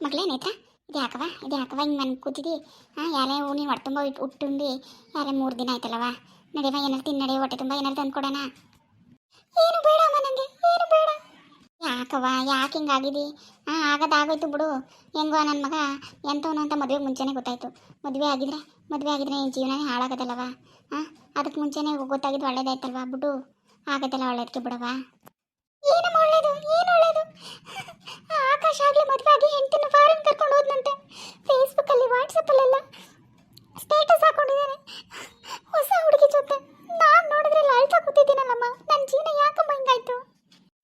ಮಗಳೇ, ನೇತ್ರ, ಇದು ಯಾಕವ ಇದು ಯಾಕವ ಹಿಂಗೆ ಮನೆ ಕೂತಿದ್ದಿ ಹಾಂ, ಯಾರೇ ನೀನು ಹೊಟ್ಟೆ ತುಂಬ ಉಟ್ಟುಂಡು, ಯಾರೇ ಮೂರು ದಿನ ಆಯ್ತಲ್ಲವ ನಡೆಯವ ಏನಾರು ತಿನ್ನ ನಡೆಯ ಹೊಟ್ಟೆ ತುಂಬ ಏನಾರು ತಂದು ಕೊಡೋಣ. ಏನು ಬೇಡ ಅಮ್ಮ ನನಗೆ ಏನು ಬೇಡ. ಯಾಕವ ಯಾಕೆ ಹಿಂಗಾಗಿದಿ ಹಾಂ ಆಗೋದಾಗೋಯ್ತು ಬಿಡು. ಹೆಂಗೋ ನನ್ನ ಮಗ, ಎಂಥವನು ಅಂತ ಮದುವೆ ಮುಂಚೆನೇ ಗೊತ್ತಾಯ್ತು. ಮದುವೆ ಆಗಿದ್ರೆ ಮದುವೆ ಆಗಿದ್ರೆ ನಿನ್ನ ಜೀವನನೇ ಹಾಳಾಗೋದಲ್ಲವ ಹಾಂ ಅದಕ್ಕೆ ಮುಂಚೆನೇ ಗೊತ್ತಾಗಿದ್ದು ಒಳ್ಳೇದಾಯ್ತಲ್ವಾ ಬಿಡು. ಆಗೋದಲ್ಲ ಒಳ್ಳೇದಕ್ಕೆ ಬಿಡವಾ ಏನು ಒಳ್ಳೇದು ಏನು ಒಳ್ಳೇದು? ಆಕಾಶ ಆಗಲಿ ಮದುವೆ ಆಗಿ ಹೆಂಡತಿನ ಫಾರಿನ್ ಕರ್ಕೊಂಡು ಹೋದ್ನಂತೆ. ಫೇಸ್ಬುಕ್ಕಲ್ಲಿ ವಾಟ್ಸಪ್ಪಲ್ಲೆಲ್ಲ ಸ್ಟೇಟಸ್ ಹಾಕೊಂಡಿದ್ದಾನೆ ಹೊಸ ಹುಡುಗಿ ಜೊತೆ. ನಾನು ನೋಡಿದ್ರೆ ಅಳ್ತಾ ಕೂತಿದ್ದೀನಲ್ಲಮ್ಮ. ನನ್ನ ಜೀವನ ಯಾಕಮ್ಮ ಹಿಂಗಾಯ್ತು?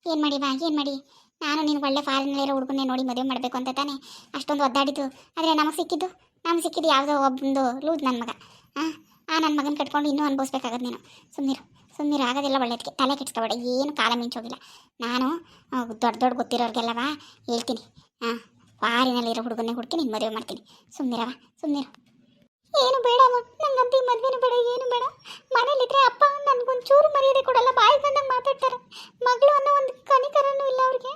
ಏನು ಮಾಡಿ ಬಾ ಏನು ಮಾಡಿ? ನಾನು ನೀನು ಒಳ್ಳೆ ಫಾರಿನಲ್ಲಿರೋ ಹುಡುಗನ್ನೇ ನೋಡಿ ಮದುವೆ ಮಾಡಬೇಕು ಅಂತ ತಾನೆ. ಅಷ್ಟೊಂದು ಒದ್ದಾಡಿದ್ದು. ಆದರೆ ನಮಗೆ ಸಿಕ್ಕಿದ್ದು, ನಮ್ಗೆ ಸಿಕ್ಕಿದ್ದು ಯಾವುದೋ ಒಬ್ಬಂದು ಲೂಸ್ ನನ್ನ ಮಗ. ಆ ನನ್ನ ಮಗನ ಕಟ್ಕೊಂಡು ಇನ್ನೂ ಅನುಭವಿಸ್ಬೇಕಾಗದು ನೀನು. ಸುಮ್ಮನಿರು ಸುಮ್ಮನಿರು ಆಗೋದಿಲ್ಲ ಒಳ್ಳೇದಕ್ಕೆ ತಲೆ ಕೆಡ್ಸ್ಕೊಬೇಡ, ಏನು ಕಾಲ ಮಿಂಚೋಗಿಲ್ಲ. ನಾನು ದೊಡ್ಡ ದೊಡ್ಡ ಗೊತ್ತಿರೋರಿಗೆಲ್ಲವ ಹೇಳ್ತೀನಿ. ಹಾಂ ಫಾರಿನಲ್ಲಿರೋ ಹುಡುಗನೇ ಹುಡುಕಿ ನಿನ್ನ ಮದುವೆ ಮಾಡ್ತೀನಿ. ಸುಮ್ಮನಿರವ ಸುಮ್ಮನಿರು ಏನು ಬೇಡ ನಂಗಂತೂ ಮದುವೆನೂ ಬೇಡ, ಏನು ಬೇಡ. ಮನೇಲಿದ್ರೆ ಅಪ್ಪ ನನಗೊಂದು ಚೂರು ಮರ್ಯಾದೆ ಕೊಡಲ್ಲ ಬಾಯಿ ಬಂದಂಗೆ ಮಾತಾಡ್ತಾರೆ. ಮಗಳು ಅನ್ನೋ ಒಂದು ಕನಿಕರನೂ ಇಲ್ಲ ಅವ್ರಿಗೆ.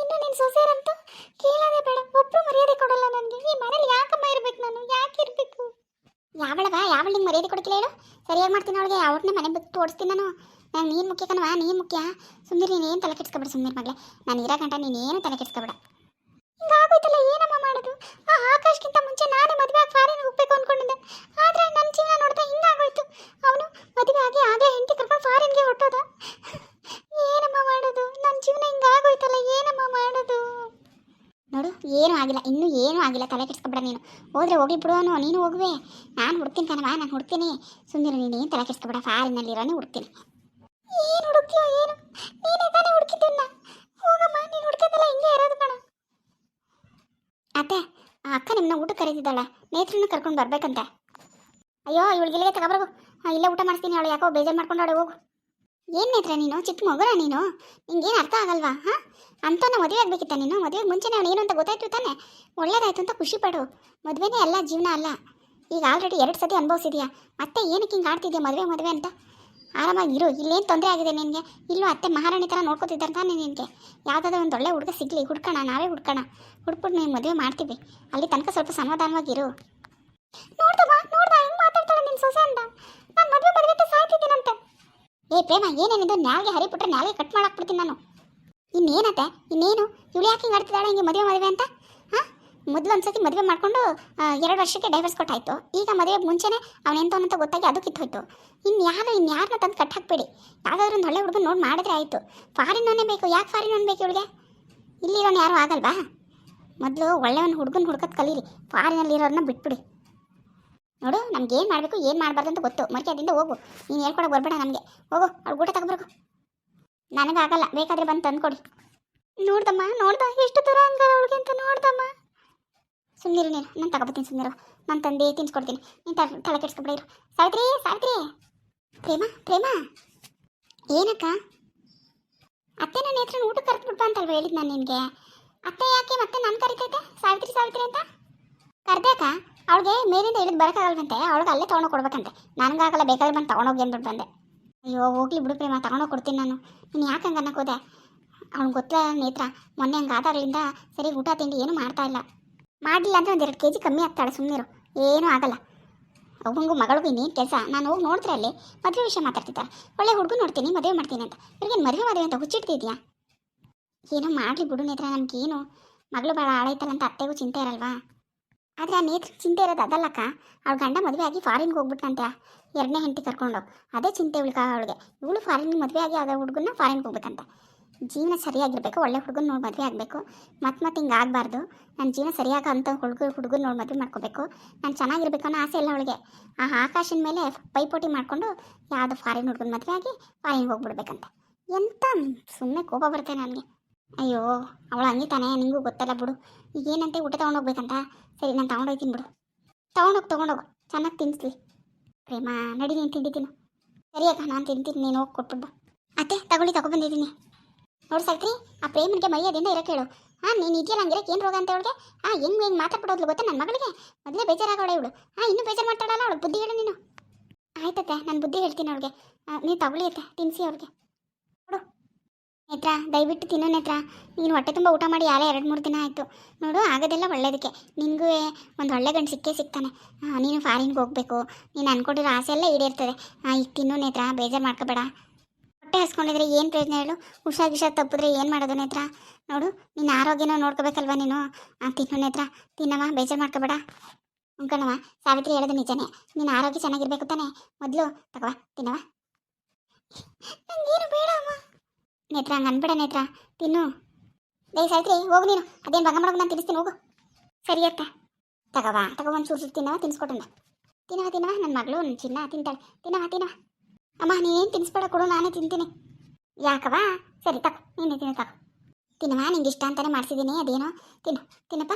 ಇನ್ನು ನಿನ್ನ ಸೊಸೆಯರಂತೂ ಕೇಳೋದೇ ಬೇಡ ಒಬ್ಬರು ಮರ್ಯಾದೆ ಕೊಡಲ್ಲ ನನಗೆ. ಈ ಮನೇಲಿ ಯಾಕಮ್ಮ ಇರಬೇಕು ನಾನು? ಯಾಕೆ ಇರಬೇಕು? ಯಾವಳವ ಯಾವಳಿಗೆ ಮರ್ಯಾದೆ ಕೊಡ್ತಿಲ್ಲ ಹೇಳು? ಸರಿಯಾಗಿ ಮಾಡ್ತೀನಿ ಅವಳಿಗೆ ಅವ್ರನ್ನೇ ಮನೆ ಬಿಟ್ಟು ಓಡಿಸ್ತೀನಿ ನಾನು. ನಾನು ನೀನು ಮುಖ್ಯ ಕಣವ ನೀನು ಮುಖ್ಯ. ಸುಮ್ಮನೆ ನೀನು ಏನು ತಲೆ ಕೆಡ್ಸ್ಕೊಬೇಡ ಸುಮ್ಮನೆ ಮಗಳೇ. ನಾನು ಇರೋ ಗಂಟ ಏನು ತಲೆ ಕೆಡ್ಸ್ಕೊಬೇಡ. ಹಿಂಗಾಗೋಯ್ತಲ್ಲ ಏನಮ್ಮ ಮಾಡೋದು? ಆ ಆಕಾಶ್ಗಿಂತ ಮುಂಚೆ ನಾನೇ ಮದುವೆ ಆಗಿ ಫಾರಿನ್ ಹೋಗ್ಬೇಕು ಅನ್ಕೊಂಡಿದ್ದೆ ಆದರೆ ನನ್ನ ಜೀವನ ನೋಡ್ತಾ ಹಿಂಗಾಗೋಯ್ತು ಅವನು ಮದುವೆ ಆಗಿ ಆಗಲೇ ಹೆಂಡತಿ ಕರ್ಕೊಂಡು ಫಾರಿನ್ಗೆ ಹೊಟ್ಟೋದ ಏನಮ್ಮ ಮಾಡೋದು ನನ್ನ ಜೀವನ ಹಿಂಗಾಗೋಯ್ತಲ್ಲ ಏನಮ್ಮ ಮಾಡೋದು ನೋಡು ಏನೂ ಆಗಿಲ್ಲ ಇನ್ನೂ ಏನೂ ಆಗಿಲ್ಲ ತಲೆ ಬಿಡ ನೀನು. ಹೋದ್ರೆ ಹೋಗಿ ಬಿಡುವನು ನೀನು ಹೋಗುವೆ. ನಾನು ಹುಡ್ತೀನಿ ಕಣವ ನಾನು ಹುಡ್ತೀನಿ. ಸುಮ್ಮನೆ ನೀನು ಏನು ತಲೆ ಫಾರಿನಲ್ಲಿ ಇರೋನೇ ಹುಡ್ತೀನಿ. ಏನು ಹುಡುಕ್ತೀಯೋ, ಏನು? ನೀನೇ ತಾನೇ ಹುಡುಕಿದ್ದನ್ನ ಹೋಗಮ್ಮ, ನೀನು ಹುಡ್ಕೋದಲ್ಲ ಹಿಂಗೆ ಇರೋದು ಕಣ. ಅತ್ತೆ, ಆ ಅಕ್ಕ ನಿಮ್ಮನ್ನ ಊಟ ಕರೀತಿದ್ದಾಳೆ. ನೇತ್ರನ ಕರ್ಕೊಂಡು ಬರ್ಬೇಕಂತೆ. ಅಯ್ಯೋ ಇವಳಿಗೆ ಇಲ್ಲಿಗೆ ತಗೊಬರ್ಗು ಇಲ್ಲೇ ಊಟ ಮಾಡಿಸ್ತೀನಿ, ಅವಳು ಯಾಕೋ ಬೇಜಾರು ಮಾಡ್ಕೊಂಡಾಳೆ, ಹೋಗು. ಏನು ನೇತ್ರ ನೀನು? ಚಿಕ್ಕ ಮಗುರ ನೀನು? ನಿಂಗೇನು ಅರ್ಥ ಆಗಲ್ವಾ, ಹಾಂ? ಅಂತ ಮದುವೆ ಆಗಬೇಕಿತ್ತ ನೀನು? ಮದುವೆ ಮುಂಚೆನೇ ಅವಳು ಏನು ಅಂತ ಗೊತ್ತಾಯ್ತು ತಾನೆ? ಒಳ್ಳೇದಾಯ್ತು ಅಂತ ಖುಷಿ ಪಡು. ಮದುವೆನೇ ಎಲ್ಲ ಜೀವನ ಅಲ್ಲ. ಈಗ ಆಲ್ರೆಡಿ ಎರಡು ಸತಿ ಅನುಭವಿಸಿದ್ಯಾ? ಮತ್ತೆ ಏನಕ್ಕೆ ಹಿಂಗೆ ಆಡ್ತಿದ್ಯಾ ಮದುವೆ ಮದುವೆ ಅಂತ? ಆರಾಮಾಗಿ ಇರು. ಇಲ್ಲೇನು ತೊಂದರೆ ಆಗಿದೆ ನಿನಗೆ? ಇಲ್ಲೂ ಅತ್ತೆ ಮಹಾರಾಣಿ ಥರ ನೋಡ್ಕೋತಿದ್ದಾರೆ ತಾನೆ ನಿನಗೆ? ಯಾವುದಾದ್ರೂ ಒಂದು ಒಳ್ಳೆ ಹುಡುಗ ಸಿಗಲಿ, ಹುಡ್ಕೋಣ, ನಾವೇ ಹುಡ್ಕೋಣ. ಹುಡ್ಬಿಟ್ಟು ನೀನು ಮದುವೆ ಮಾಡ್ತೀವಿ. ಅಲ್ಲಿ ತನಕ ಸ್ವಲ್ಪ ಸಮಾಧಾನವಾಗಿರು. ಏ, ಪ್ರೇಮ, ಏನೇನಿದು? ಹರಿ ಹರಿಬಿಟ್ರೆ ನ್ಯಾಳಿಗೆ ಕಟ್ ಮಾಡಾಕ್ಬಿಡ್ತೀನಿ ನಾನು. ಇನ್ನೇನತ್ತೆ? ಇನ್ನೇನು? ಇವಳು ಯಾಕೆ ಹಿಂಗೆ ಆಡ್ತಿದ್ದಾಳೆ ಹಿಂಗೆ ಮದುವೆ ಮದುವೆ ಅಂತ? ಹಾಂ? ಮೊದಲು ಒಂದ್ಸತಿ ಮದುವೆ ಮಾಡಿಕೊಂಡು ಎರಡು ವರ್ಷಕ್ಕೆ ಡೈವರ್ಸ್ ಕೊಟ್ಟಾಯ್ತು. ಈಗ ಮದುವೆ ಮುಂಚೆನೇ ಅವನೆಂತವನಂತ ಗೊತ್ತಾಗಿ ಅದು ಕಿತ್ತೋಯ್ತು. ಇನ್ನು ಯಾರು ಇನ್ನು ಯಾರನ್ನ ತಂದು ಕಟ್ ಹಾಕ್ಬೇಡಿ. ಯಾವುದಾದ್ರೂ ಒಂದು ಒಳ್ಳೆ ಹುಡುಗನ ನೋಡಿ ಮಾಡಿದ್ರೆ ಆಯಿತು. ಫಾರಿನವನೇ ಬೇಕು. ಯಾಕೆ ಫಾರಿನ್ ಬೇಕು ಇವಳಿಗೆ? ಇಲ್ಲಿರೋನು ಯಾರು ಆಗಲ್ವಾ? ಮೊದಲು ಒಳ್ಳೆಯವನ್ನ ಹುಡುಗನ ಹುಡ್ಕೋದು ಕಲೀರಿ. ಫಾರಿನಲ್ಲಿರೋರನ್ನ ಬಿಟ್ಬಿಡಿ. ನೋಡು ನಮ್ಗೆ ಏನು ಮಾಡಬೇಕು, ಏನು ಮಾಡಬಾರ್ದು ಅಂತ ಗೊತ್ತು. ಮರ್ಯಾದಿಂದ ಹೋಗು. ನೀನು ಹೇಳ್ಕೊಡಕ್ಕೆ ಬರಬೇಡ ನಮಗೆ ಹೋಗು ಅವ್ಳು ಊಟ ತಗೊಬರ್ಗು ನನಗಾಗಲ್ಲ, ಬೇಕಾದ್ರೆ ಬಂದು ತಂದ್ಕೊಡಿ. ನೋಡ್ದಮ್ಮ, ನೋಡ್ದ? ಎಷ್ಟು ಥರ ಹಂಗಾರ ಅವಳಿಗೆ ಅಂತ ನೋಡ್ದಮ್ಮ? ಸುಮ್ಮನಿರು ನೀನು, ನಾನು ತಗೊಬತ್ತೀನಿ ಸುಮ್ಮನಿರು ನಾನು ತಂದೆ ತಿನ್ಸ್ಕೊಡ್ತೀನಿ. ನೀನು ತಲೆ ತಲೆ ಕೆಡ್ಸ್ಕೊಬಿಡ ಇರು. ಸಾವಿತ್ರಿ ಸಾವಿತ್ರಿ. ಪ್ರೇಮ ಪ್ರೇಮ. ಏನಕ್ಕ? ಅತ್ತೆ ನನ್ನ ಹೆಸ್ರನ್ನ ಊಟಕ್ಕೆ ಕರೆದ್ಬಿಟ್ಟು ಅಂತಲ್ವ ಹೇಳಿದ್ ನಾನು ನಿನಗೆ? ಅತ್ತೆ ಯಾಕೆ ಮತ್ತೆ ನಾನು ಕರಿತೈತೆ? ಸಾವಿತ್ರಿ ಸಾವಿತ್ರಿ ಅಂತ? ಕರ್ದ್ಯಾಕ ಅವಳಿಗೆ ಮೇಲಿಂದ ಇಳಿದು ಬರೋಕ್ಕಾಗಲ್ವಂತೆ, ಅವಳಿಗೆ ಅಲ್ಲೇ ತೊಗೊಂಡು ಕೊಡ್ಬೇಕಂತೆ ನನಗಾಗಲ್ಲ ಬೇಕಾದ್ರೆ ಬಂದು ತೊಗೊಂಡೋಗಿ ಅಂದ್ಬಿಟ್ಟು ಬಂದೆ. ಅಯ್ಯೋ, ಹೋಗ್ಲಿ ಬಿಡು ಪ್ರೇಮ ತೊಗೊಂಡೋಗಿ ಕೊಡ್ತೀನಿ ನಾನು. ನೀನು ಯಾಕೆ ಹಂಗೆ ಅನ್ನಕ್ಕೆ ಹೋದೆ? ಗೊತ್ತಿಲ್ಲ ನೇತ್ರ. ಮೊನ್ನೆ ಹಂಗೆ ಆದಾಗಲಿಂದ ಸರಿ ಊಟ ತಿಂಡಿ ಏನೂ ಮಾಡ್ತಾ ಇಲ್ಲ. ಮಾಡಲಿಲ್ಲ ಅಂದರೆ ಒಂದು ಎರಡು ಕೆ ಜಿ ಕಮ್ಮಿ ಆಗ್ತಾಳೆ ಸುಮ್ಮನಿರು ಏನೂ ಆಗಲ್ಲ. ಅವನಿಗೂ ಮಗಳಿಗೂ ಇನ್ನೇನು ಕೆಲಸ? ನಾನು ಹೋಗಿ ನೋಡಿದ್ರೆ ಅಲ್ಲಿ? ಮದುವೆ ವಿಷಯ ಮಾತಾಡ್ತಿದ್ದಾರೆ ಒಳ್ಳೆ ಹುಡುಗ ನೋಡ್ತೀನಿ, ಮದುವೆ ಮಾಡ್ತೀನಿ ಅಂತ. ಇವ್ರಿಗೇನು ಮದುವೆ ಮದುವೆ ಅಂತ ಹುಚ್ಚಿಡ್ತಿದ್ಯಾ? ಏನೋ ಮಾಡಲಿ ಬಿಡು ನೇತ್ರ, ನನಗೇನು. ಮಗಳು ಭಾಳ ಆಳೈತಲ್ಲ ಅಂತ ಅತ್ತೆಗೂ ಚಿಂತೆ ಇರಲ್ವಾ? ಆದರೆ ಆ ನೇತ್ರ ಚಿಂತೆ ಇರೋದು ಅದಲ್ಲಕ್ಕ. ಅವ್ಳ ಗಂಡ ಮದುವೆ ಆಗಿ ಫಾರಿನ್ಗೆ ಹೋಗ್ಬಿಟ್ಟಂತೆ ಎರಡನೇ ಹೆಂಡತಿ ಕರ್ಕೊಂಡು ಅದೇ ಚಿಂತೆ ಉಳ್ಕ ಅವಳಿಗೆ. ಇವಳು ಫಾರಿನ್ಗೆ ಮದುವೆ ಆಗಿ ಆದ ಹುಡುಗನ್ನ ಫಾರಿನ್ಗೆ ಹೋಗ್ಬೇಕಂತ ಜೀವನ ಸರಿಯಾಗಿರಬೇಕು, ಒಳ್ಳೆ ಹುಡುಗನ ನೋಡಿ ಮದುವೆ ಆಗಬೇಕು. ಮತ್ತೆ ಮತ್ತೆ ಹಿಂಗೆ ಆಗಬಾರ್ದು. ನನ್ನ ಜೀವನ ಸರಿಯಾಗ ಅಂತ ಹುಡುಗ ಹುಡುಗನ ನೋಡಿ ಮದುವೆ ಮಾಡ್ಕೋಬೇಕು. ನಾನು ಚೆನ್ನಾಗಿರ್ಬೇಕು ಅನ್ನೋ ಆಸೆ ಇಲ್ಲ ಅವಳಿಗೆ. ಆ ಆಕಾಶನ ಮೇಲೆ ಪೈಪೋಟಿ ಮಾಡಿಕೊಂಡು ಯಾವುದೋ ಫಾರಿನ್ ಹುಡುಗನ ಮದುವೆ ಆಗಿ ಫಾರಿನ್ಗೆ ಹೋಗ್ಬಿಡ್ಬೇಕಂತೆ. ಎಂತ ಸುಮ್ಮನೆ ಕೋಪ ಬರುತ್ತೆ ನನಗೆ. ಅಯ್ಯೋ, ಅವಳು ಹಂಗಿತಾನೆ ತಾನೇ, ನಿಂಗೂ ಗೊತ್ತಲ್ಲ ಬಿಡು. ಈಗ ಏನಂತೆ ಊಟ ತೊಗೊಂಡೋಗ್ಬೇಕಂತ ಸರಿ, ನಾನು ತೊಗೊಂಡೋಗ್ತೀನಿ ಬಿಡು. ತೊಗೊಂಡೋಗಿ ತೊಗೊಂಡೋಗು ಚೆನ್ನಾಗಿ ತಿನ್ನಿಸ್ಲಿ ಪ್ರೇಮ, ನಡಿ, ನೀನು ತಿಂದಿದ್ದೀನಿ ಸರಿ ಅಕ್ಕ, ನಾನು ತಿಂತೀನಿ, ನೀನು ಹೋಗಿ ಕೊಟ್ಬಿಟ್ಟು ಬಾ. ಅತ್ತೆ, ತಗೊಳ್ಳಿ, ತಗೊಬಂದಿದ್ದೀನಿ. ನೋಡು ಸಾಕ್ರಿ ಆ ಪ್ರೇಮನಿಗೆ ಮೈಯದಿಂದ ಇರೋಕೆ ಹೇಳು ಹಾಂ, ನೀನು ಇದೆಯಲ್ಲ ಹಂಗಿರಕ್ಕೆ ಏನು ರೋಗ ಅಂತ ಅವಳಿಗೆ? ಹಾಂ, ಹೆಂಗೆ ಹೆಂಗೆ ಮಾತಾಡ್ಬಿಡೋದ್ಲು ಗೊತ್ತಾ ನನ್ನ ಮಗಳಿಗೆ? ಮೊದಲೇ ಬೇಜಾರಾಗೋಳೆ ಇವಳು. ಹಾಂ, ಇನ್ನೂ ಬೇಜಾರು ಮಾಡ್ತಾಳಲ್ಲ ಅವಳು. ಬುದ್ಧಿ ಹೇಳು ನೀನು. ಆಯ್ತತ್ತೆ, ನಾನು ಬುದ್ಧಿ ಹೇಳ್ತೀನಿ ಅವಳಿಗೆ. ನೀವು ತಗೊಳ್ಳಿ ಅತ್ತೆ ತಿನ್ನಿಸಿ ಅವ್ರಿಗೆ ನೇತ್ರ, ದಯವಿಟ್ಟು ತಿನ್ನು ನೇತ್ರ. ನೀನು ಹೊಟ್ಟೆ ತುಂಬ ಊಟ ಮಾಡಿ ಯಾರೇ ಎರಡು ಮೂರು ದಿನ ಆಯಿತು. ನೋಡು, ಆಗೋದೆಲ್ಲ ಒಳ್ಳೇದಕ್ಕೆ. ನಿನಗೂ ಒಂದು ಒಳ್ಳೆ ಗಂಡು ಸಿಕ್ಕೇ ಸಿಗ್ತಾನೆ. ನೀನು ಫಾರಿನ್ಗೆ ಹೋಗಬೇಕು. ನೀನು ಅನ್ಕೊಂಡಿರೋ ಆಸೆ ಎಲ್ಲ ಈಡೇರ್ತದೆ. ಈಗ ತಿನ್ನು ನೇತ್ರ, ಬೇಜಾರು ಮಾಡ್ಕೋಬೇಡ. ಹೊಟ್ಟೆ ಹಸ್ಕೊಂಡಿದ್ರೆ ಏನು ಪ್ರಯೋಜನ ಹೇಳು? ಹುಷಾರ್ ಗಿಷಾರ್ ತಪ್ಪಿದ್ರೆ ಏನು ಮಾಡೋದು ನೇತ್ರ? ನೋಡು, ನಿನ್ನ ಆರೋಗ್ಯನೂ ನೋಡ್ಕೋಬೇಕಲ್ವ ನೀನು? ತಿನ್ನು ನೇತ್ರ. ತಿನ್ನವ, ಬೇಜಾರು ಮಾಡ್ಕೋಬೇಡ. ಉಂಕಣವ ಸಾವಿತ್ರಿ ಹೇಳೋದು ನಿಜನೇ. ನಿನ್ನ ಆರೋಗ್ಯ ಚೆನ್ನಾಗಿರ್ಬೇಕು ತಾನೆ. ಮೊದಲು ತಗವ ತಿನ್ನವ. ನಂಗೇನು ಬೇಡ ನೇತ್ರ ಅನ್ಬೇಡ ನೇತ್ರ. ತಿನ್ನು. ದಯ ಸಾಯ್ತ್ರಿ ಹೋಗು ನೀನು. ಅದೇನು ಬಂಗ ಮಾಡೋದು ನಾನು ತಿನ್ನಿಸ್ತೀನಿ, ಹೋಗು. ಸರಿ ಅತ್ತ ತಗವ ತಗೋ ಒಂದು ಚೂರು ತಿನ್ನವ ತಿನ್ಸ್ಕೊಟ್ಟಣ ತಿನ್ನವ ತಿನ್ನವ ನನ್ನ ಮಗಳು ನನ್ನ ಚಿನ್ನ ತಿಂತಾಳೆ. ತಿನ್ನವ ತಿನ್ನವ. ಅಮ್ಮ, ನೀನೇನು ತಿನ್ನಿಸ್ಬೇಡ ಕೊಡು, ನಾನೇ ತಿಂತೀನಿ. ಯಾಕವ ಸರಿ, ತಗೋ. ನೀನೇ ತಿನ್ನು, ತಗೋ. ತಿನ್ನವ ನಿಂಗೆ ಇಷ್ಟ ಅಂತಾನೆ ಮಾಡಿಸಿದ್ದೀನಿ, ಅದೇನೋ. ತಿನ್ನು, ತಿನ್ನಪ್ಪ.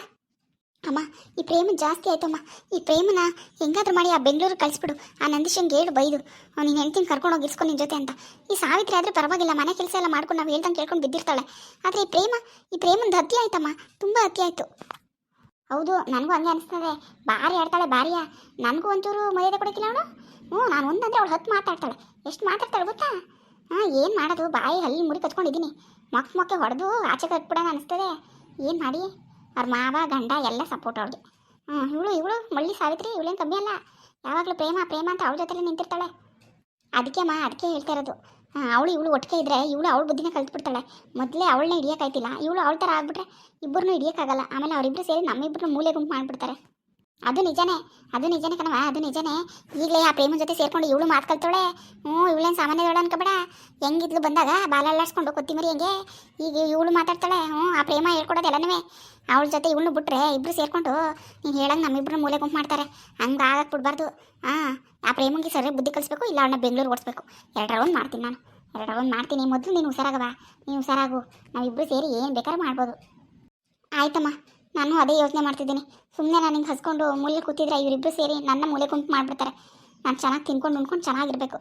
ಅಮ್ಮ, ಈ ಪ್ರೇಮ ಜಾಸ್ತಿ ಆಯ್ತಮ್ಮ. ಈ ಪ್ರೇಮನ ಹೆಂಗಾದ್ರೂ ಮಾಡಿ ಆ ಬೆಂಗಳೂರು ಕಳಿಸ್ಬಿಡು. ಆ ನಂದೀಶಂಗೆ ಹೇಳು, ಬೈದು. ನೀನು ಹೆಂಡ್ತಿನ ಕರ್ಕೊಂಡು ಹೋಗಿ ಇಸ್ಕೊಂಡು ನಿನ್ನ ಜೊತೆ ಅಂತ. ಈ ಸಾವಿತ್ರಿ ಆದರೆ ಪರವಾಗಿಲ್ಲ, ಮನೆ ಕೆಲಸ ಎಲ್ಲ ಮಾಡ್ಕೊಂಡು ನಾವು ಹೇಳ್ದಂಗೆ ಕೇಳ್ಕೊಂಡು ಬಿದ್ದಿರ್ತಾಳೆ. ಆದರೆ ಈ ಪ್ರೇಮ, ಈ ಪ್ರೇಮದ ಹತ್ತಿ ಆಯ್ತಮ್ಮ. ತುಂಬ ಹತ್ತಿ ಆಯಿತು. ಹೌದು, ನನಗೂ ಹಂಗೆ ಅನಿಸ್ತದೆ. ಭಾರಿ ಆಡ್ತಾಳೆ ಭಾರಿಯ. ನನಗೂ ಒಂಚೂರು ಮರ್ಯಾದೆ ಕೊಡೋಕ್ಕಿಲ್ಲ ಅವಳು? ಹ್ಞೂ, ನಾನು ಒಂದಂದ್ರೆ ಅವಳು ಹತ್ತು ಮಾತಾಡ್ತಾಳೆ. ಎಷ್ಟು ಮಾತಾಡ್ತಾಳೆ ಗೊತ್ತಾ? ಹಾಂ, ಏನು ಮಾಡೋದು? ಬಾಯಿ ಹಲ್ಲಿ ಮುರಿ ಕಚ್ಕೊಂಡಿದ್ದೀನಿ. ಮೊಕ್ಕ ಮೊಕ್ಕೆ ಹೊಡೆದು ಆಚೆ ಕಟ್ಬಿಡೋಣ ಅನಿಸ್ತದೆ. ಏನು ಮಾಡಿ? ಅವ್ರ ಮಾವ, ಗಂಡ ಎಲ್ಲ ಸಪೋರ್ಟ್ ಅವ್ರಿಗೆ. ಹ್ಞೂ ಇವಳು ಇವಳು ಮಳ್ಳಿ ಸಾವಿತ್ರಿ, ಇವಳೇನು ಕಮ್ಮಿ ಅಲ್ಲ. ಯಾವಾಗಲೂ ಪ್ರೇಮ ಪ್ರೇಮ ಅಂತ ಅವಳ ಜೊತೆಲೇ ನಿಂತಿರ್ತಾಳೆ. ಅದಕ್ಕೆ ಮಾ ಅದಕ್ಕೆ ಹೇಳ್ತಾ ಇರೋದು. ಅವಳು, ಇವಳು ಒಟ್ಟಿಗೆ ಇದ್ರೆ ಇವಳು ಅವಳ ಬುದ್ಧಿನ ಕಲ್ತ್ಬಿಡ್ತಾಳೆ. ಮೊದಲೇ ಅವಳನ್ನ ಹಿಡಿಯೋಕ್ಕಾಯ್ತಿಲ್ಲ. ಇವಳು ಅವಳ ಥರ ಆಗ್ಬಿಟ್ರೆ ಇಬ್ಬರನ್ನೂ ಹಿಡಿಯೋಕ್ಕಾಗಲ್ಲ. ಆಮೇಲೆ ಅವರಿಬ್ಬರು ಸೇರಿ ನಮ್ಮಿಬ್ಬರನ್ನ ಮೂಲೆ ಗುಂಪು ಮಾಡಿಬಿಡ್ತಾರೆ. ಅದು ನಿಜನೇ ಅದು ನಿಜನೇ ಕಣವ ಅದು ನಿಜನೇ. ಈಗಲೇ ಆ ಪ್ರೇಮನ ಜೊತೆ ಸೇರ್ಕೊಂಡು ಇವಳು ಮಾತು ಹ್ಞೂ ಹ್ಞೂ, ಇವಳೇನು ಸಾಮಾನ್ಯದವಳು ಅನ್ಕೋಬೇಡ. ಹೆಂಗಿದ್ಲು ಬಂದಾಗ ಬಾಲ ಅಲ್ಲಾಡ್ಸ್ಕೊಂಡು ಕೊತ್ತಿಮರಿ ಹೆಂಗೆ. ಈಗ ಇವಳು ಮಾತಾಡ್ತಾಳೆ, ಹ್ಞೂ, ಆ ಪ್ರೇಮ ಹೇಳ್ಕೊಡೋದು ಎಲ್ಲನೂ ಅವಳ ಜೊತೆ ಇವಳು ಬಿಟ್ರೆ ಇಬ್ರು ಸೇರ್ಕೊಂಡು ನೀನು ಹೇಳಂಗೆ ನಮ್ಮಿಬ್ರು ಮೂಲೆ ಗುಂಪು ಮಾಡ್ತಾರೆ. ಹಂಗೆ ಆಗಕ್ಕೆ ಬಿಡ್ಬಾರ್ದು. ಹಾಂ ಆ ಪ್ರೇಮಂಗೆ ಸರಿ ಬುದ್ಧಿ ಕಲಿಸ್ಬೇಕು, ಇಲ್ಲ ಅವಳನ್ನ ಬೆಂಗಳೂರು ಓಡಿಸ್ಬೇಕು. ಎರಡರ ಒಂದು ಮಾಡ್ತೀನಿ ನಾನು. ಎರಡರ ಒಂದು ಮಾಡ್ತೀನಿ. ಮೊದಲು ನೀನು ಹುಷಾರಾಗವ ನೀನು ಹುಷಾರಾಗು. ನಾವಿಬ್ಬರು ಸೇರಿ ಏನು ಬೇಕಾದ್ರೂ ಮಾಡ್ಬೋದು. ಆಯ್ತಮ್ಮ. ನಾನು ಅದೇ ಯೋಚನೆ ಮಾಡ್ತಿದ್ದೀನಿ. ಸುಮ್ಮನೆ ನಾನು ಹಿಂಗೆ ಹಸ್ಕೊಂಡು ಮೂಲೆ ಕೂತಿದ್ರೆ ಇವರಿಬ್ಬರು ಸೇರಿ ನನ್ನ ಮೂಲೆ ಗುಂಪು ಮಾಡಿಬಿಡ್ತಾರೆ. ನಾನು ಚೆನ್ನಾಗಿ ತಿನ್ಕೊಂಡು ಉಣ್ಕೊಂಡು ಚೆನ್ನಾಗಿರಬೇಕು.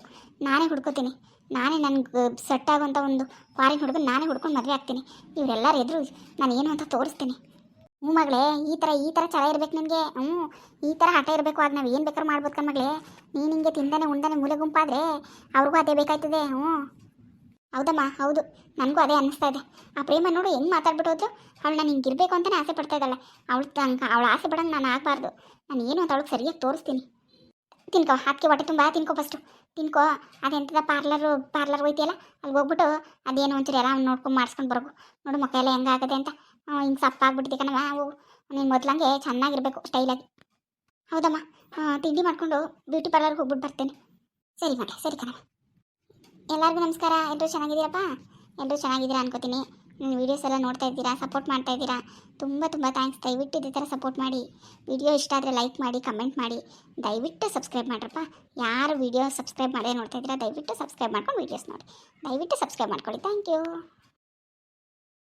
ನಾನೇ ಹುಡ್ಕೋತೀನಿ. ನಾನೇ ನನಗೆ ಸೆಟ್ ಆಗುವಂಥ ಒಂದು ಫಾರಿನ್ ಹುಡುಗನ ನಾನೇ ಹುಡ್ಕೊಂಡು ಮದುವೆ ಆಗ್ತೀನಿ. ಇವರೆಲ್ಲರ ಎದುರು ನಾನು ಏನು ಅಂತ ತೋರಿಸ್ತೀನಿ. ಹ್ಞೂ ಮಗಳೇ, ಈ ಥರ ಈ ಥರ ಛಲ ಇರ್ಬೇಕು ನಿನಗೆ ಹ್ಞೂ, ಈ ಥರ ಹಠ ಇರಬೇಕು ಆಗ ನಾವು ಏನು ಬೇಕಾದ್ರೂ ಮಾಡ್ಬೋದು ಮಗಳೇ. ನೀನು ಹಿಂಗೆ ತಿಂದಾನೆ ಉಂಡಾನೆ ಮೂಲೆ ಗುಂಪಾದರೆ ಅವ್ರಿಗೂ ಅದೇ ಬೇಕಾಯ್ತದೆ. ಹ್ಞೂ. ಹೌದಮ್ಮ, ಹೌದು. ನನಗೂ ಅದೇ ಅನ್ನಿಸ್ತಾ ಇದೆ. ಆ ಪ್ರೇಮ ನೋಡು, ಹೆಂಗೆ ಮಾತಾಡ್ಬಿಟ್ಟು ಹೋದ್ರು? ಅವಳು ನಾನು ಹಿಂಗೆ ಇರಬೇಕು ಅಂತಲೇ ಆಸೆ ಪಡ್ತಾ ಇದ್ದಾಳೆ. ಅವಳು ತನಕ, ಅವಳು ಆಸೆ ಪಡಂಗೆ ನಾನು ಆಗಬಾರ್ದು. ನಾನು ಏನು ಅಂತ ಅವಳಿಗೆ ಸರಿಯಾಗಿ ತೋರಿಸ್ತೀನಿ. ತಿನ್ಕೋ ಹಾಕಿ ಹೊಟ್ಟೆ ತುಂಬ ತಿನ್ಕೋ ಫಸ್ಟು ತಿನ್ಕೋ ಅದೆಂಥದ ಪಾರ್ಲರು ಪಾರ್ಲರ್ ಹೋಯ್ತಿಯಲ್ಲ? ಅಲ್ಲಿ ಹೋಗ್ಬಿಟ್ಟು ಅದೇನು ಒಂಚೂರು ಎಲ್ಲ ನೋಡ್ಕೊಂಡು ಮಾಡಿಸ್ಕೊಂಡು ಬರಬೇಕು ನೋಡು ಮಕ್ಕ ಹೆಂಗಾಗದೆ ಅಂತ. ಹಿಂಗೆ ಸಪ್ಪಾಗ್ಬಿಟ್ಟಿದೆ ಕಣವ ನೀನು ಮೊದಲಂಗೆ ಚೆನ್ನಾಗಿರಬೇಕು ಸ್ಟೈಲಾಗಿ ಹೌದಮ್ಮ. ತಿಂಡಿ ಮಾಡಿಕೊಂಡು ಬ್ಯೂಟಿ ಪಾರ್ಲರ್ಗೆ ಹೋಗ್ಬಿಟ್ಟು ಬರ್ತೇನೆ. ಸರಿ ಮಗ ಸರಿ ಕಣವ ಎಲ್ಲರಿಗೂ ನಮಸ್ಕಾರ. ಎಲ್ಲರೂ ಚೆನ್ನಾಗಿದ್ದೀರಪ್ಪ? ಎಲ್ಲರೂ ಚೆನ್ನಾಗಿದ್ದೀರಾ ಅನ್ಕೋತೀನಿ. ನನ್ನ ವೀಡಿಯೋಸ್ ಎಲ್ಲ ನೋಡ್ತಾ ಇದ್ದೀರಾ? ಸಪೋರ್ಟ್ ಮಾಡ್ತಾ ಇದ್ದೀರಾ? ತುಂಬ ತುಂಬ ಥ್ಯಾಂಕ್ಸ್ ದಯವಿಟ್ಟು ಇದೇ ಥರ ಸಪೋರ್ಟ್ ಮಾಡಿ. ವಿಡಿಯೋ ಇಷ್ಟ ಆದರೆ ಲೈಕ್ ಮಾಡಿ ಕಮೆಂಟ್ ಮಾಡಿ. ದಯವಿಟ್ಟು ಸಬ್ಸ್ಕ್ರೈಬ್ ಮಾಡ್ರಪ್ಪ. ಯಾರು ವಿಡಿಯೋ ಸಬ್ಸ್ಕ್ರೈಬ್ ಮಾಡೇ ನೋಡ್ತಾ ಇದ್ದೀರಾ, ದಯವಿಟ್ಟು ಸಬ್ಸ್ಕ್ರೈಬ್ ಮಾಡ್ಕೊಂಡು ವೀಡಿಯೋಸ್ ನೋಡಿ. ದಯವಿಟ್ಟು ಸಬ್ಸ್ಕ್ರೈಬ್ ಮಾಡ್ಕೊಳ್ಳಿ. Thank you